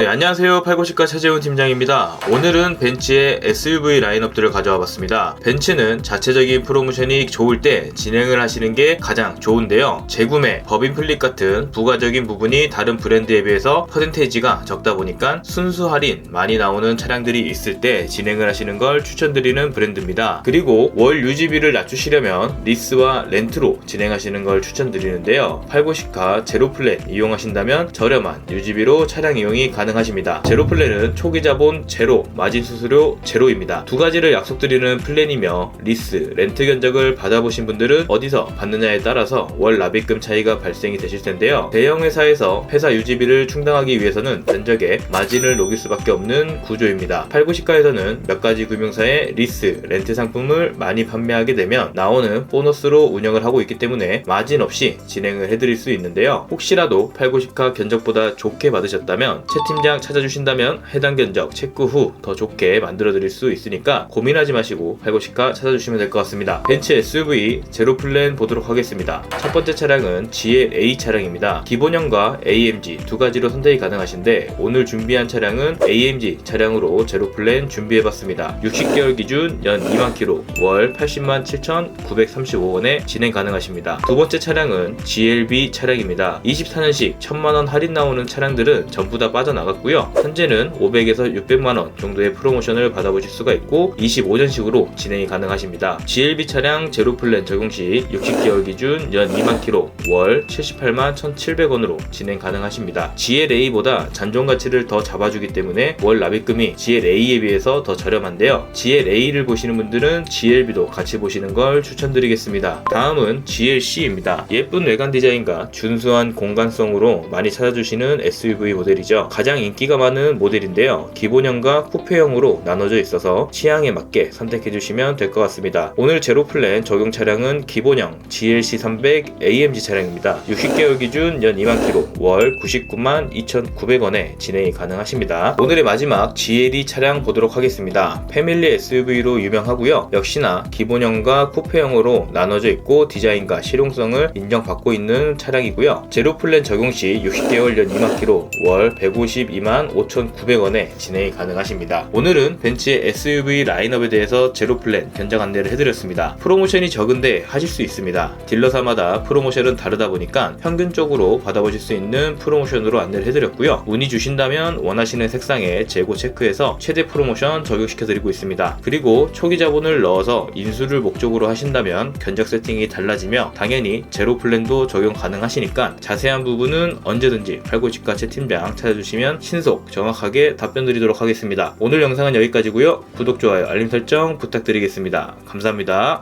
네, 안녕하세요. 890가 차재훈 팀장입니다. 오늘은 벤츠의 SUV 라인업들을 가져와 봤습니다. 벤츠는 자체적인 프로모션이 좋을 때 진행을 하시는 게 가장 좋은데요. 재구매, 법인 플립 같은 부가적인 부분이 다른 브랜드에 비해서 퍼센테이지가 적다 보니까 순수 할인 많이 나오는 차량들이 있을 때 진행을 하시는 걸 추천드리는 브랜드입니다. 그리고 월 유지비를 낮추시려면 리스와 렌트로 진행하시는 걸 추천드리는데요. 890카 제로 플랜 이용하신다면 저렴한 유지비로 차량 이용이 가능 하십니다. 제로 플랜은 초기 자본 제로, 마진 수수료 제로입니다. 두 가지를 약속드리는 플랜이며 리스, 렌트 견적을 받아보신 분들은 어디서 받느냐에 따라서 월 납입금 차이가 발생이 되실 텐데요. 대형 회사에서 회사 유지비를 충당하기 위해서는 견적에 마진을 녹일 수밖에 없는 구조입니다. 890가에서는 몇 가지 금융사의 리스, 렌트 상품을 많이 판매하게 되면 나오는 보너스로 운영을 하고 있기 때문에 마진 없이 진행을 해드릴 수 있는데요. 혹시라도 890카 견적보다 좋게 받으셨다면 채 팀장 찾아주신다면 해당 견적 체크 후 더 좋게 만들어 드릴 수 있으니까 고민하지 마시고 890카 찾아주시면 될 것 같습니다. 벤츠 SUV 제로 플랜 보도록 하겠습니다. 첫 번째 차량은 GLA 차량입니다. 기본형과 AMG 두 가지로 선택이 가능하신데 오늘 준비한 차량은 AMG 차량으로 제로 플랜 준비해봤습니다. 60개월 기준 연 2만 킬로, 월 80만 7,935원에 진행 가능하십니다. 두 번째 차량은 GLB 차량입니다. 24년식 1000만원 할인 나오는 차량들은 전부 다 빠져나 갔고요. 현재는 500에서 600만원 정도의 프로모션을 받아보실 수가 있고 25년식으로 진행이 가능하십니다. GLB 차량 제로 플랜 적용 시 60개월 기준 연 2만 킬로, 월 78만 1,700원으로 진행 가능하십니다. GLA보다 잔존 가치를 더 잡아주기 때문에 월 납입금이 GLA에 비해서 더 저렴한데요. GLA를 보시는 분들은 GLB도 같이 보시는 걸 추천드리겠습니다. 다음은 GLC입니다. 예쁜 외관 디자인과 준수한 공간성으로 많이 찾아주시는 SUV 모델이죠. 가장 인기가 많은 모델인데요. 기본형과 쿠페형으로 나눠져 있어서 취향에 맞게 선택해 주시면 될 것 같습니다. 오늘 제로 플랜 적용 차량은 기본형 GLC 300 AMG 차량입니다. 60개월 기준 연 2만 킬로, 월 99만 2,900원에 진행이 가능하십니다. 오늘의 마지막 GLE 차량 보도록 하겠습니다. 패밀리 SUV로 유명하고요. 역시나 기본형과 쿠페형으로 나눠져 있고 디자인과 실용성을 인정받고 있는 차량이고요. 제로 플랜 적용 시 60개월 연 2만 킬로, 월 152만 5,900원에 진행이 가능하십니다. 오늘은 벤츠의 SUV 라인업에 대해서 제로 플랜 견적 안내를 해드렸습니다. 프로모션이 적은데 하실 수 있습니다. 딜러사마다 프로모션은 다르다 보니까 평균적으로 받아보실 수 있는 프로모션으로 안내를 해드렸고요. 문의 주신다면 원하시는 색상에 재고 체크해서 최대 프로모션 적용시켜드리고 있습니다. 그리고 초기 자본을 넣어서 인수를 목적으로 하신다면 견적 세팅이 달라지며 당연히 제로 플랜도 적용 가능하시니까 자세한 부분은 언제든지 89집가 채 팀장 찾아주시 면 신속 정확하게 답변 드리도록 하겠습니다. 오늘 영상은 여기까지고요. 구독, 좋아요, 알림 설정 부탁드리겠습니다. 감사합니다.